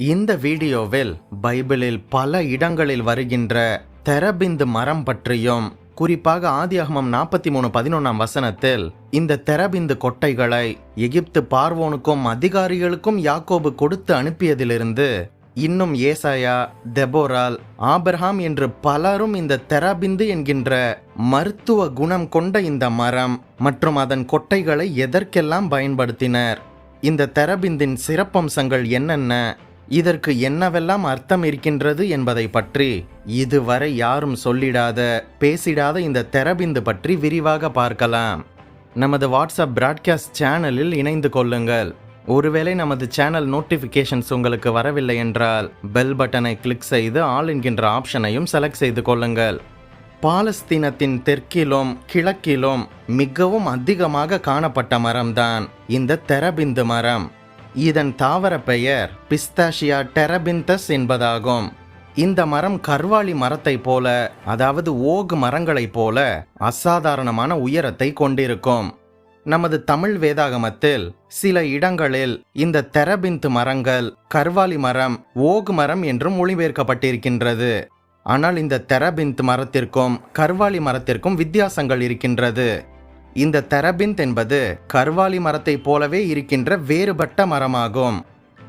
இந்த வீடியோவில் பைபிளில் பல இடங்களில் வருகின்ற தெரபிந்து மரம் பற்றியும் குறிப்பாக ஆதியாகமம் நாற்பத்தி மூணு பதினொன்றாம் வசனத்தில் இந்த தெரபிந்து கொட்டைகளை எகிப்து பார்வோனுக்கும் அதிகாரிகளுக்கும் யாக்கோபு கொடுத்து அனுப்பியதிலிருந்து இன்னும் ஏசாயா தெபோரால் ஆபர்ஹாம் என்று பலரும் இந்த தெரபிந்து என்கின்ற மருத்துவ குணம் கொண்ட இந்த மரம் மற்றும் அதன் கொட்டைகளை எதற்கெல்லாம் பயன்படுத்தினர்? இந்த தெரபிந்தின் சிறப்பம்சங்கள் என்னென்ன? இதற்கு என்னவெல்லாம் அர்த்தம் இருக்கின்றது என்பதை பற்றி இதுவரை யாரும் சொல்லிடாத பேசிடாத இந்த தெரபிந்து பற்றி விரிவாக பார்க்கலாம். நமது வாட்ஸ்அப் பிராட்காஸ்ட் சேனலில் இணைந்து கொள்ளுங்கள். ஒருவேளை நமது சேனல் நோட்டிஃபிகேஷன்ஸ் உங்களுக்கு வரவில்லை என்றால் பெல் பட்டனை கிளிக் செய்து ஆல் என்கின்ற ஆப்ஷனையும் செலக்ட் செய்து கொள்ளுங்கள். பாலஸ்தீனத்தின் தெற்கிலும் கிழக்கிலும் மிகவும் அதிகமாக காணப்பட்ட மரம்தான் இந்த தெரபிந்து மரம். இதன் தாவர பெயர் பிஸ்தாஷியா டெரபின்தஸ் என்பதாகும். இந்த மரம் கர்வாலி மரத்தைப் போல அதாவது ஓக் மரங்களைப் போல அசாதாரணமான உயரத்தை கொண்டிருக்கும். நமது தமிழ் வேதாகமத்தில் சில இடங்களில் இந்த தெரபிந்து மரங்கள் கர்வாலி மரம் ஓக் மரம் என்றும் மொழிபெயர்க்கப்பட்டிருக்கின்றது. ஆனால் இந்த தெரபிந்த் மரத்திற்கும் கர்வாலி மரத்திற்கும் வித்தியாசங்கள் இருக்கின்றது. இந்த தெரபிந்த் என்பது கர்வாலி மரத்தைப் போலவே இருக்கின்ற வேறுபட்ட மரமாகும்.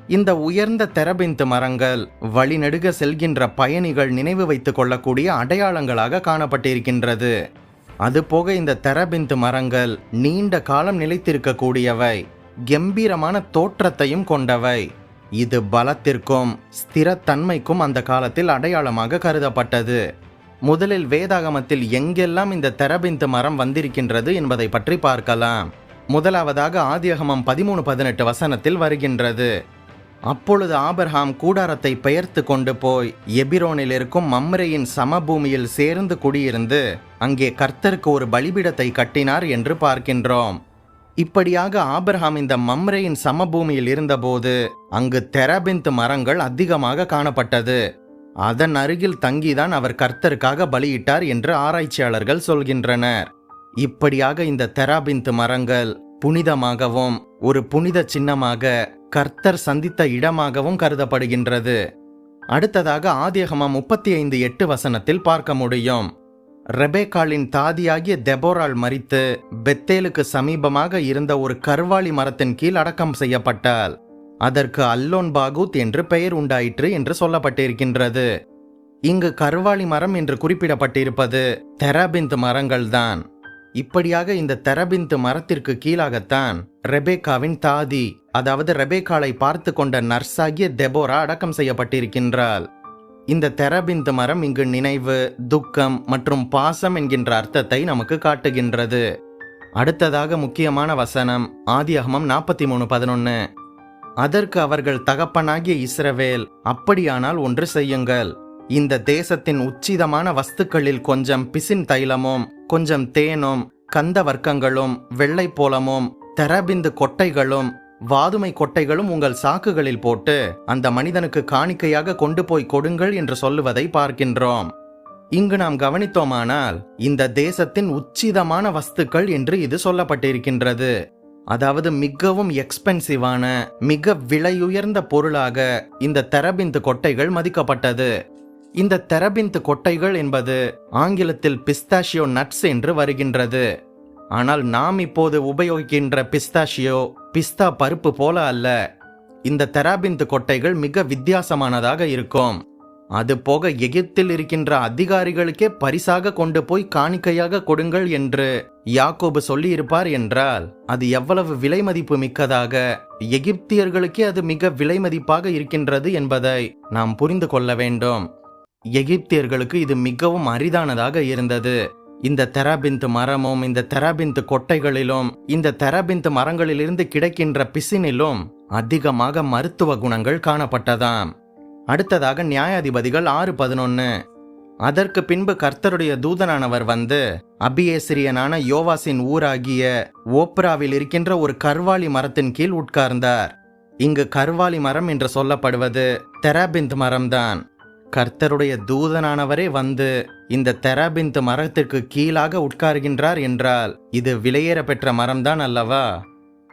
இந்த உயர்ந்த தெரபிந்த் மரங்கள் வழிநெடுக செல்கின்ற பயணிகள் நினைவு வைத்துக் கொள்ளக்கூடிய அடையாளங்களாக காணப்பட்டிருக்கின்றது. அதுபோக இந்த தெரபிந்த் மரங்கள் நீண்ட காலம் நிலைத்திருக்கக்கூடியவை கம்பீரமான தோற்றத்தையும் கொண்டவை. இது பலத்திற்கும் ஸ்திரத்தன்மைக்கும் அந்த காலத்தில் அடையாளமாக கருதப்பட்டது. முதலில் வேதாகமத்தில் எங்கெல்லாம் இந்த தெரபிந்து மரம் வந்திருக்கின்றது என்பதை பற்றி பார்க்கலாம். முதலாவதாக ஆதியகமம் பதிமூணு பதினெட்டு வசனத்தில் வருகின்றது. அப்பொழுது ஆபர்ஹாம் கூடாரத்தை பெயர்த்து கொண்டு போய் எபிரோனில் இருக்கும் மம்ரேயின் சமபூமியில் சேர்ந்து குடியிருந்து அங்கே கர்த்தருக்கு ஒரு பலிபீடத்தை கட்டினார் என்று பார்க்கின்றோம். இப்படியாக ஆபர்ஹாம் இந்த மம்ரேயின் சமபூமியில் இருந்தபோது அங்கு தெரபிந்த் மரங்கள் அதிகமாக காணப்பட்டது. அதன் அருகில் தங்கிதான் அவர் கர்த்தருக்காக பலியிட்டார் என்று ஆராய்ச்சியாளர்கள் சொல்கின்றனர். இப்படியாக இந்த தெராபிந்த் மரங்கள் புனிதமாகவும் ஒரு புனித சின்னமாக கர்த்தர் சந்தித்த இடமாகவும் கருதப்படுகின்றது. அடுத்ததாக ஆதியகமம் முப்பத்தி ஐந்து எட்டு வசனத்தில் பார்க்க முடியும். ரெபேக்காலின் தாதியாகிய தெபோரால் மரித்து பெத்தேலுக்கு சமீபமாக இருந்த ஒரு கருவாளி மரத்தின் கீழ் அடக்கம் செய்யப்பட்டாள். அதற்கு அல்லோன் பாகூத் என்று பெயர் உண்டாயிற்று என்று சொல்லப்பட்டிருக்கின்றது. இங்கு கருவாளி மரம் என்று குறிப்பிடப்பட்டிருப்பது தெரபிந்த் மரங்கள்தான். இப்படியாக இந்த தெரபிந்த் மரத்திற்கு கீழாகத்தான் ரெபேக்காவின் தாதி அதாவது ரெபேக்காலை பார்த்து கொண்ட நர்ஸாகிய தெபோரா அடக்கம் செய்யப்பட்டிருக்கின்றாள். இந்த தெரபிந்த் மரம் இங்கு நினைவு துக்கம் மற்றும் பாசம் என்கின்ற அர்த்தத்தை நமக்கு காட்டுகின்றது. அடுத்ததாக முக்கியமான வசனம் ஆதி அகமம் நாற்பத்தி மூணு பதினொன்று அதற்கு அவர்கள் தகப்பனாகிய இஸ்ரவேல் அப்படியானால் ஒன்று செய்யுங்கள். இந்த தேசத்தின் உச்சிதமான வஸ்துக்களில் கொஞ்சம் பிசின் தைலமும் கொஞ்சம் தேனும் கந்த வர்க்கங்களும் வெள்ளை போலமும் தெரபிந்து கொட்டைகளும் வாதுமை கொட்டைகளும் உங்கள் சாக்குகளில் போட்டு அந்த மனிதனுக்கு காணிக்கையாக கொண்டு போய் கொடுங்கள் என்று சொல்லுவதை பார்க்கின்றோம். இங்கு நாம் கவனித்தோமானால் இந்த தேசத்தின் உச்சிதமான வஸ்துக்கள் என்று இது சொல்லப்பட்டிருக்கின்றது. அதாவது மிகவும் எக்ஸ்பென்சிவான மிக விலையுயர்ந்த பொருளாக இந்த தெரபிந்து கொட்டைகள் மதிக்கப்பட்டது. இந்த தெரபிந்து கொட்டைகள் என்பது ஆங்கிலத்தில் பிஸ்தாஷியோ நட்ஸ் என்று வருகின்றது. ஆனால் நாம் இப்போது உபயோகிக்கின்ற பிஸ்தாஷியோ பிஸ்தா பருப்பு போல அல்ல. இந்த தெராபிந்து கொட்டைகள் மிக வித்தியாசமானதாக இருக்கும். அது போக எகிப்தில் இருக்கின்ற அதிகாரிகளுக்கே பரிசாக கொண்டு போய் காணிக்கையாக கொடுங்கள் என்று யாக்கோபு சொல்லியிருப்பார் என்றால் அது எவ்வளவு விலை மதிப்பு மிக்கதாக? எகிப்தியர்களுக்கே அது மிக விலை மதிப்பாக இருக்கின்றது என்பதை நாம் புரிந்து கொள்ள வேண்டும். எகிப்தியர்களுக்கு இது மிகவும் அரிதானதாக இருந்தது. இந்த தெராபிந்து மரமும் இந்த தெராபிந்து கொட்டைகளிலும் இந்த தெராபிந்து மரங்களிலிருந்து கிடைக்கின்ற பிசினிலும் அதிகமாக மருத்துவ குணங்கள் காணப்பட்டதாம். அடுத்ததாக நியாயாதிபதிகள் ஆறு பதினொன்று அதற்கு பின்பு கர்த்தருடைய தூதனானவர் வந்து அபியேசிரியனான யோவாசின் ஊராகிய ஓப்ராவில் இருக்கின்ற ஒரு கர்வாலி மரத்தின் கீழ் உட்கார்ந்தார். இங்கு கர்வாலி மரம் என்று சொல்லப்படுவது தெராபிந்த் மரம்தான். கர்த்தருடைய தூதனானவரே வந்து இந்த தெராபிந்த் மரத்திற்கு கீழாக உட்கார்கின்றார் என்றால் இது விலையேற பெற்ற மரம்தான் அல்லவா?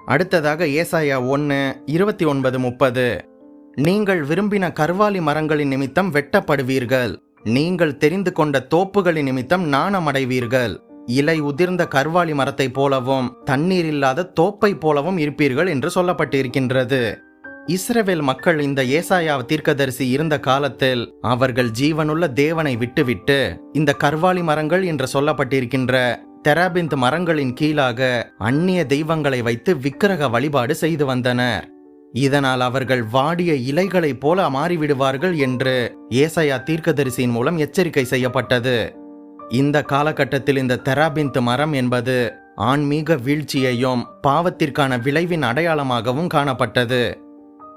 அடுத்ததாக ஏசாயா ஒன்று இருபத்தி ஒன்பது முப்பது. நீங்கள் விரும்பின கர்வாலி மரங்களின் நிமித்தம் வெட்டப்படுவீர்கள். நீங்கள் தெரிந்து கொண்ட தோப்புகளின் நிமித்தம் நாணமடைவீர்கள். இலை உதிர்ந்த கர்வாலி மரத்தைப் போலவும் தண்ணீர் இல்லாத தோப்பை போலவும் இருப்பீர்கள் என்று சொல்லப்பட்டிருக்கின்றது. இஸ்ரவேல் மக்கள் இந்த ஏசாயா தீர்க்கதரிசி இருந்த காலத்தில் அவர்கள் ஜீவனுள்ள தேவனை விட்டுவிட்டு இந்த கர்வாலி மரங்கள் என்று சொல்லப்பட்டிருக்கின்ற தெராபிந்த் மரங்களின் கீழாக அந்நிய தெய்வங்களை வைத்து விக்கிரக வழிபாடு செய்து வந்தனர். இதனால் அவர்கள் வாடிய இலைகளைப் போல மாறிவிடுவார்கள் என்று ஏசாயா தீர்க்கதரிசியின் மூலம் எச்சரிக்கை செய்யப்பட்டது. இந்த காலகட்டத்தில் இந்த தெராபிந்த் மரம் என்பது ஆன்மீக வீழ்ச்சியையும் பாவத்திற்கான விளைவின் அடையாளமாகவும் காணப்பட்டது.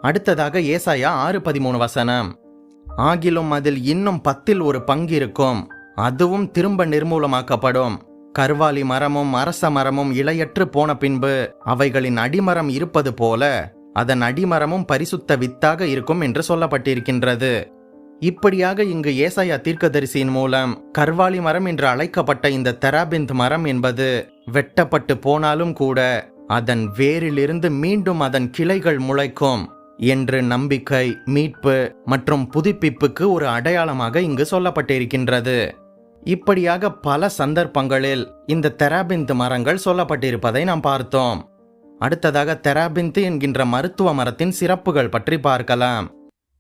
அடுத்ததாக ஏசாயா ஆறு பதிமூணு வசனம். ஆகிலும் அதில் இன்னும் பத்தில் ஒரு பங்கு இருக்கும். அதுவும் திரும்ப நிர்மூலமாக்கப்படும். கர்வாலி மரமும் அரச மரமும் இலையற்று போன பின்பு அவைகளின் அடிமரம் இருப்பது போல அதன் அடிமரமும் பரிசுத்த வித்தாக இருக்கும் என்று சொல்லப்பட்டிருக்கின்றது. இப்படியாக இங்கு ஏசாயா தீர்க்கதரிசியின் மூலம் கர்வாலி மரம் என்று அழைக்கப்பட்ட இந்த தெராபிந்த் மரம் என்பது வெட்டப்பட்டு போனாலும் கூட அதன் வேரிலிருந்து மீண்டும் அதன் கிளைகள் முளைக்கும் என்று நம்பிக்கை மீட்பு மற்றும் புதுப்பிப்புக்கு ஒரு அடையாளமாக இங்கு சொல்லப்பட்டிருக்கின்றது. இப்படியாக பல சந்தர்ப்பங்களில் இந்த தெராபிந்த் மரங்கள் சொல்லப்பட்டிருப்பதை நாம் பார்த்தோம். அடுத்ததாக தெராபிந்து என்கின்ற மருத்துவ மரத்தின் சிறப்புகள் பற்றி பார்க்கலாம்.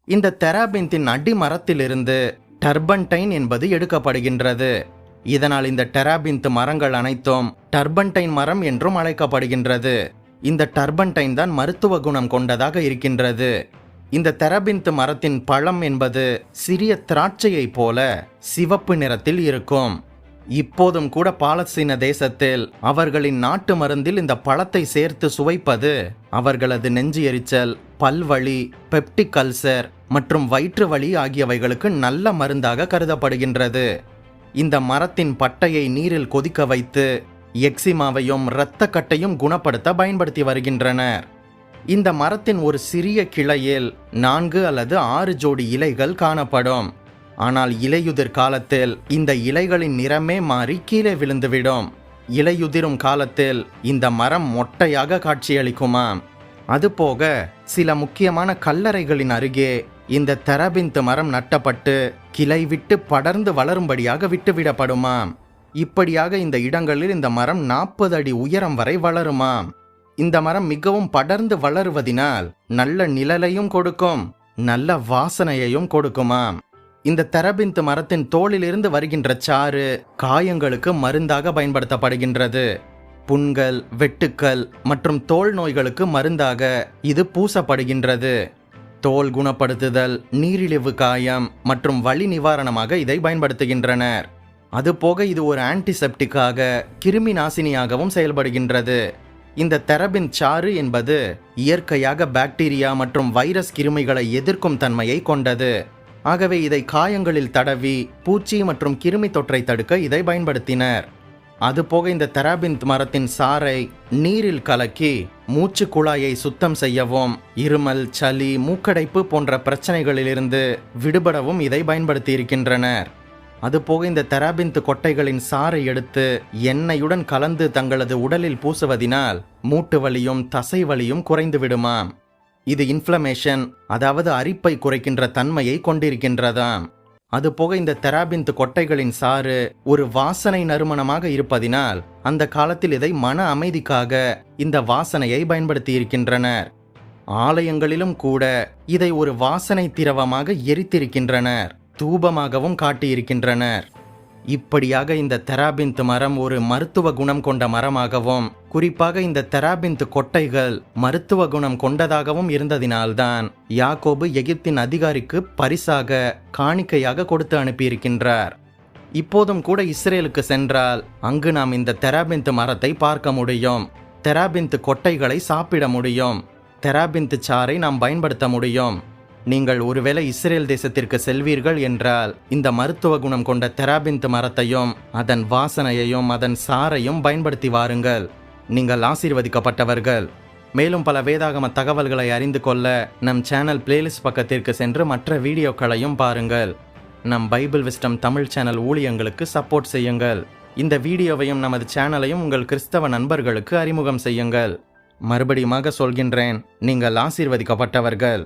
இந்த தெராபிந்தின் அடிமரத்திலிருந்து டர்பன்டைன் என்பது எடுக்கப்படுகின்றது. இதனால் இந்த டெராபிந்து மரங்கள் அனைத்தும் டர்பன்டைன் மரம் என்றும் அழைக்கப்படுகின்றது. இந்த டர்பன்டைன் தான் மருத்துவ குணம் கொண்டதாக இருக்கின்றது. இந்த தெரபிந்த் மரத்தின் பழம் என்பது சிறிய திராட்சையைப் போல சிவப்பு நிறத்தில் இருக்கும். இப்போதும் கூட பாலஸ்தீன தேசத்தில் அவர்களின் நாட்டு மருந்தில் இந்த பழத்தை சேர்த்து சுவைப்பது அவர்களது நெஞ்சு எரிச்சல் பல்வழி பெப்டிக் அல்சர் மற்றும் வயிற்று வலி ஆகியவைகளுக்கு நல்ல மருந்தாக கருதப்படுகின்றது. இந்த மரத்தின் பட்டையை நீரில் கொதிக்க வைத்து எக்ஸிமாவையும் இரத்தக்கட்டையும் குணப்படுத்த பயன்படுத்தி வருகின்றனர். இந்த மரத்தின் ஒரு சிறிய கிளையில் நான்கு அல்லது ஆறு ஜோடி இலைகள் காணப்படும். ஆனால் இலையுதிர் காலத்தில் இந்த இலைகளின் நிறமே மாறி கீழே விழுந்துவிடும். இலையுதிரும் காலத்தில் இந்த மரம் மொட்டையாக காட்சியளிக்குமாம் அதுபோக சில முக்கியமான கல்லறைகளின் அருகே இந்த தெரபிந்த் மரம் நட்டப்பட்டு கிளை விட்டு படர்ந்து வளரும்படியாக விட்டுவிடப்படுமாம் இப்படியாக இந்த இடங்களில் இந்த மரம் நாற்பது அடி உயரம் வரை வளருமாம் இந்த மரம் மிகவும் படர்ந்து வளருவதினால் நல்ல நிழலையும் கொடுக்கும் நல்ல வாசனையையும் கொடுக்குமாம். இந்த தெரபிந்த் மரத்தின் தோளிலிருந்து வருகின்ற சாறு காயங்களுக்கு மருந்தாக பயன்படுத்தப்படுகின்றது. புண்கள் வெட்டுக்கள் மற்றும் தோல் நோய்களுக்கு மருந்தாக இது பூசப்படுகின்றது. தோல் குணப்படுத்துதல் நீரிழிவு காயம் மற்றும் வலி நிவாரணமாக இதை பயன்படுத்துகின்றனர். அதுபோக இது ஒரு ஆன்டிசெப்டிக்காக கிருமி நாசினியாகவும் செயல்படுகின்றது. இந்த தெரபின் சாறு என்பது இயற்கையாக பாக்டீரியா மற்றும் வைரஸ் கிருமிகளை எதிர்க்கும் தன்மையை கொண்டது. ஆகவே இதை காயங்களில் தடவி பூச்சி மற்றும் கிருமி தொற்றை தடுக்க இதை பயன்படுத்தினர். அதுபோக இந்த தெராபிந்த் மரத்தின் சாறை நீரில் கலக்கி மூச்சு குழாயை சுத்தம் செய்யவும் இருமல் சளி மூக்கடைப்பு போன்ற பிரச்சனைகளிலிருந்து விடுபடவும் இதை பயன்படுத்தி இருக்கின்றனர் அதுபோக இந்த தெராபிந்த் கொட்டைகளின் சாறை எடுத்து எண்ணெயுடன் கலந்து தங்களது உடலில் பூசுவதினால் மூட்டு வலியும் தசை வலியும் குறைந்து விடுமாம் இது இன்ஃப்ளமேஷன் அதாவது அரிப்பை குறைக்கின்ற தன்மையை கொண்டிருக்கின்றதாம். அதுபோக இந்த தெராபிந்த் கொட்டைகளின் சாறு ஒரு வாசனை நறுமணமாக இருப்பதினால் அந்த காலத்தில் இதை மன அமைதிக்காக இந்த வாசனையை பயன்படுத்தி இருக்கின்றனர் ஆலயங்களிலும் கூட இதை ஒரு வாசனை திரவமாக எரித்திருக்கின்றனர் தூபமாகவும் காட்டியிருக்கின்றனர். இப்படியாக இந்த தெராபிந்த் மரம் ஒரு மருத்துவ குணம் கொண்ட மரமாகவும் குறிப்பாக இந்த தெராபிந்த் கொட்டைகள் மருத்துவ குணம் கொண்டதாகவும் இருந்ததினால்தான் யாக்கோபு எகிப்தின் அதிகாரிக்கு பரிசாக காணிக்கையாக கொடுத்து அனுப்பியிருக்கின்றார். இப்போதும் கூட இஸ்ரேலுக்கு சென்றால் அங்கு நாம் இந்த தெராபிந்த் மரத்தை பார்க்க முடியும். தெராபிந்த் கொட்டைகளை சாப்பிட முடியும். தெராபிந்த் சாறை நாம் பயன்படுத்த முடியும். நீங்கள் ஒருவேளை இஸ்ரேல் தேசத்திற்கு செல்வீர்கள் என்றால் இந்த மருத்துவ குணம் கொண்ட தெராபிந்த் மரத்தையும் அதன் வாசனையையும் அதன் சாரையும் பயன்படுத்தி வாருங்கள். நீங்கள் ஆசீர்வதிக்கப்பட்டவர்கள். மேலும் பல வேதாகம தகவல்களை அறிந்து கொள்ள நம் சேனல் பிளேலிஸ்ட் பக்கத்திற்கு சென்று மற்ற வீடியோக்களையும் பாருங்கள். நம் பைபிள் விஸ்டம் தமிழ் சேனல் ஊழியங்களுக்கு சப்போர்ட் செய்யுங்கள். இந்த வீடியோவையும் நமது சேனலையும் உங்கள் கிறிஸ்தவ நண்பர்களுக்கு அறிமுகம் செய்யுங்கள். மறுபடியுமாக சொல்கின்றேன் நீங்கள் ஆசீர்வதிக்கப்பட்டவர்கள்.